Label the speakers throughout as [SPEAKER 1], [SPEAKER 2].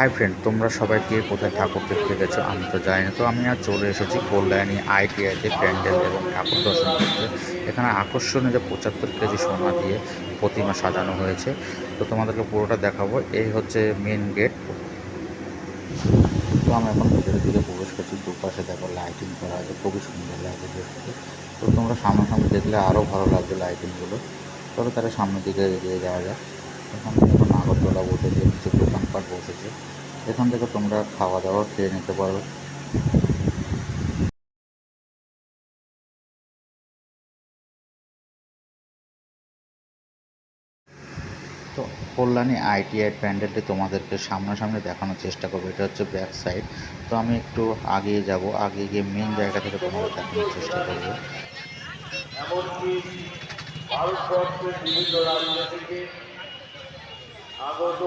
[SPEAKER 1] Hi friend তোমরা সবাই কে কোথায় ঠাকুর দেখতে গেছো? আমি তো জানি না। তো আমি আর চলে এসেছি কল্যাণী আইটিআইতে প্যান্ডেল এবং ঠাকুর দর্শন করতে। এখানে আকর্ষণীয় যে পঁচাত্তর কেজি সোনা দিয়ে প্রতিমা সাজানো হয়েছে। তো তোমাদেরকে পুরোটা দেখাবো। এই হচ্ছে মেন গেট তো আমি এখন ভেতরের দিকে প্রবেশ করছি। দুপাশে দেখো লাইটিং করা আছে। খুবই সুন্দর লাগছে দেখতে। তো তোমরা সামনাসামনি দেখলে আরও ভালো লাগবে লাইটিংগুলো তবে তারা সামনের দিকে এগিয়ে যাওয়া যায় এখান থেকে এখন নাগরদোলা বসেছে নিচে দোকানপাট বসেছে, এখান থেকে তোমরা খাওয়া দাওয়া খেয়ে নিতে পারো। তো কল্যাণী আইটিআই প্যান্ডেলটি তোমাদেরকে সামনাসামনি দেখানোর চেষ্টা করব, এটা হচ্ছে ব্যাক সাইড। তো আমি একটু আগিয়ে যাব আগে গিয়ে মেন জায়গা থেকে তোমাদের দেখানোর চেষ্টা করব।
[SPEAKER 2] ভারতবর্ষের বিভিন্ন থেকে আগত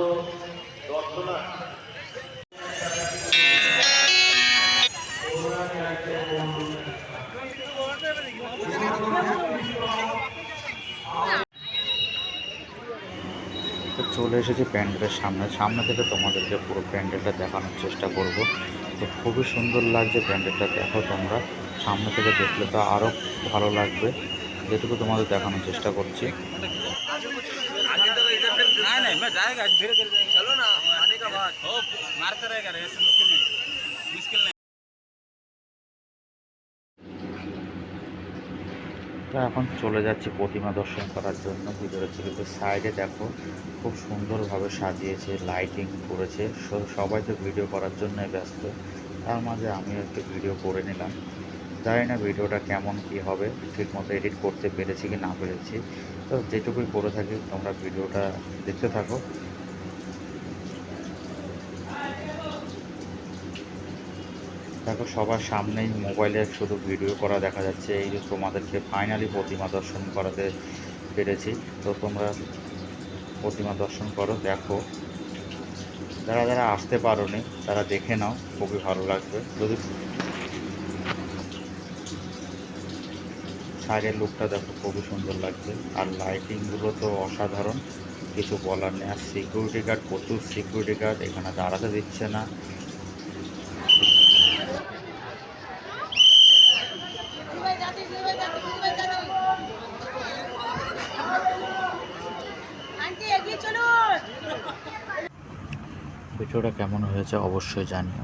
[SPEAKER 1] চলে এসেছি প্যান্ডেলের সামনে। সামনে থেকে তোমাদেরকে পুরো প্যান্ডেলটা দেখানোর চেষ্টা করব। তো খুবই সুন্দর লাগছে প্যান্ডেলটা। দেখো তোমরা, সামনে থেকে দেখলে তো আরও ভালো লাগবে। যেটুকু তোমাদের দেখানোর চেষ্টা করছি। এখন চলে যাচ্ছি প্রতিমা দর্শন করার জন্য। ভিতরে ছেলেদের সাইডে দেখো। খুব সুন্দরভাবে সাজিয়েছে লাইটিং করেছে। সবাই তো ভিডিও করার জন্য ব্যস্ত। তার মাঝে আমিও একটু ভিডিও করে নিলাম। জানি না ভিডিওটা কেমন কি হবে, ঠিকমতো এডিট করতে পেরেছি কি না পেরেছি। তো যেটুকুই করে থাকি, তোমরা ভিডিওটা দেখতে থাকো। দেখো, সবার সামনেই মোবাইলে শুধু ভিডিও করা দেখা যাচ্ছে। এই যে তোমাদেরকে ফাইনালি প্রতিমা দর্শন করাতে পেরেছি। তো তোমরা প্রতিমা দর্শন করো, দেখো। যারা যারা আসতে পারোনি, তারা দেখে নাও, খুবই ভালো লাগবে। যদি সাইডের লুকটা দেখো খুবই সুন্দর লাগছে। আর লাইটিংগুলো তো অসাধারণ। কিছু বলার নেই। আর সিকিউরিটি গার্ড প্রচুর সিকিউরিটি গার্ড এখানে দাঁড়াতে দিচ্ছে না। ভিডিওটা কেমন হয়েছে অবশ্যই জানিও।